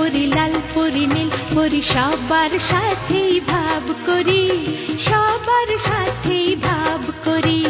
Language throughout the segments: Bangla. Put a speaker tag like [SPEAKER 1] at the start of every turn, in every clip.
[SPEAKER 1] পরি লাল পরি নীল পরি সবার সাথেই ভাব করি সবার সাথেই ভাব করি।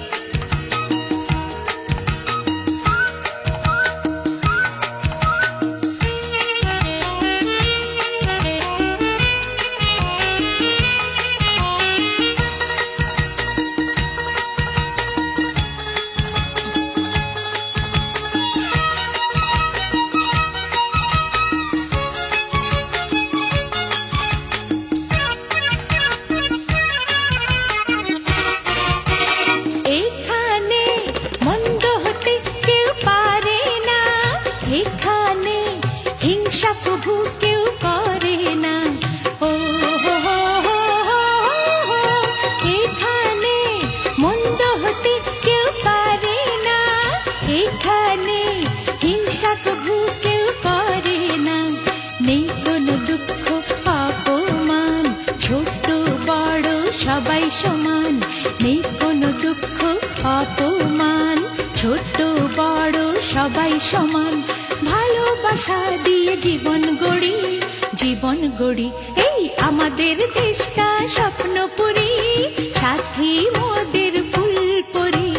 [SPEAKER 1] এখানে হিংসা প্রভু কেউ করে না। ও। এখানে মন্দ হতে কেউ পারে না। এখানে হিংসা প্রভু কেউ করে না। নেই কোনো দুঃখ, অপমান ছোট বড়, সবাই সমান। নেই কোনো দুঃখ, অপমান ছোট বড়, সবাই সমান। ভালোবাসা দিয়ে জীবন গড়ি জীবন গড়ি। এই আমাদের দেশটা স্বপ্নপুরী সাথী মোদের ফুল পরি।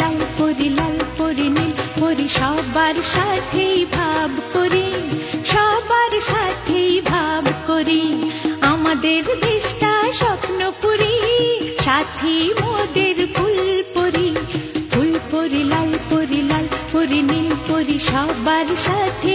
[SPEAKER 1] লাল পরি লাল পরি, নীল পরি, সবার সাথেই ভাব করি, সবার সাথেই ভাব করি। আমাদের দেশটা স্বপ্নপুরী সাথী মোদের পরি ফুল পরি লাল পরি লাল পরি নীল পরি সবার সাথে